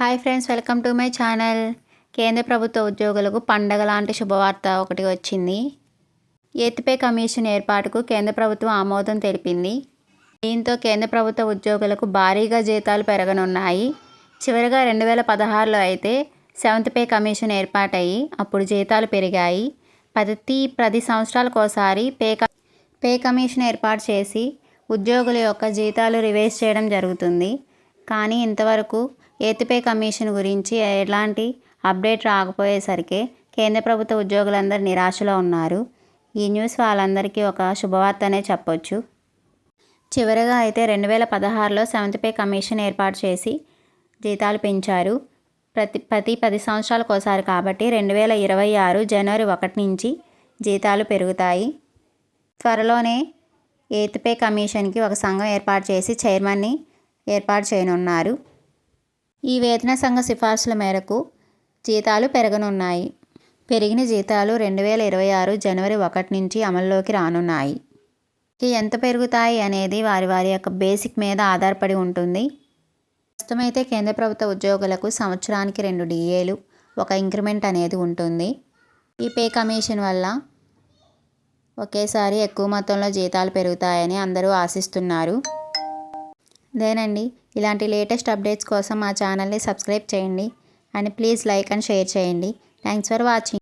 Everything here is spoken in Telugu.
Hi friends welcome to my channel. కేంద్ర ప్రభుత్వ ఉద్యోగులకు పండగ లాంటి శుభవార్త ఒకటి వచ్చింది. ఎత్తిపే కమిషన్ ఏర్పాటుకు కేంద్ర ప్రభుత్వం ఆమోదం తెలిపింది. దీంతో కేంద్ర ప్రభుత్వ ఉద్యోగులకు భారీగా జీతాలు పెరగనున్నాయి. చివరిగా రెండు వేల పదహారులో అయితే సెవెంత్ పే కమిషన్ ఏర్పాటయ్యి అప్పుడు జీతాలు పెరిగాయి. ప్రతి పది సంవత్సరాలకోసారి పే క- పే కమిషన్ ఏర్పాటు చేసి ఉద్యోగుల యొక్క జీతాలు రివైజ్ చేయడం జరుగుతుంది. కానీ ఇంతవరకు ఏతిపే కమిషన్ గురించి ఎలాంటి అప్డేట్ రాకపోయేసరికి కేంద్ర ప్రభుత్వ ఉద్యోగులందరూ నిరాశలో ఉన్నారు. ఈ న్యూస్ వాళ్ళందరికీ ఒక శుభవార్తనే చెప్పొచ్చు. చివరగా అయితే రెండు వేల పదహారులో సెవెంత్ పే కమిషన్ ఏర్పాటు చేసి జీతాలు పెంచారు. ప్రతి ప్రతి పది సంవత్సరాలకు ఒకసారి కాబట్టి రెండు వేల ఇరవై ఆరు జనవరి ఒకటి నుంచి జీతాలు పెరుగుతాయి. త్వరలోనే ఎయిత్ పే కమిషన్కి ఒక సంఘం ఏర్పాటు చేసి చైర్మన్ని ఏర్పాటు చేయనున్నారు. ఈ వేతన సంఘ సిఫార్సుల మేరకు జీతాలు పెరగనున్నాయి. పెరిగిన జీతాలు రెండు వేల ఇరవై ఆరు జనవరి ఒకటి నుంచి అమల్లోకి రానున్నాయి. ఎంత పెరుగుతాయి అనేది వారి వారి యొక్క బేసిక్ మీద ఆధారపడి ఉంటుంది. ప్రస్తుతమైతే కేంద్ర ప్రభుత్వ ఉద్యోగులకు సంవత్సరానికి రెండు డిఏలు ఒక ఇంక్రిమెంట్ అనేది ఉంటుంది. ఈ పే కమిషన్ వల్ల ఒకేసారి ఎక్కువ మొత్తంలో జీతాలు పెరుగుతాయని అందరూ ఆశిస్తున్నారు. అదేనండి ఇలాంటి లేటెస్ట్ అప్డేట్స్ కోసం మా ఛానల్ని సబ్స్క్రైబ్ చేయండి. And please like and share చేయండి. Thanks for watching.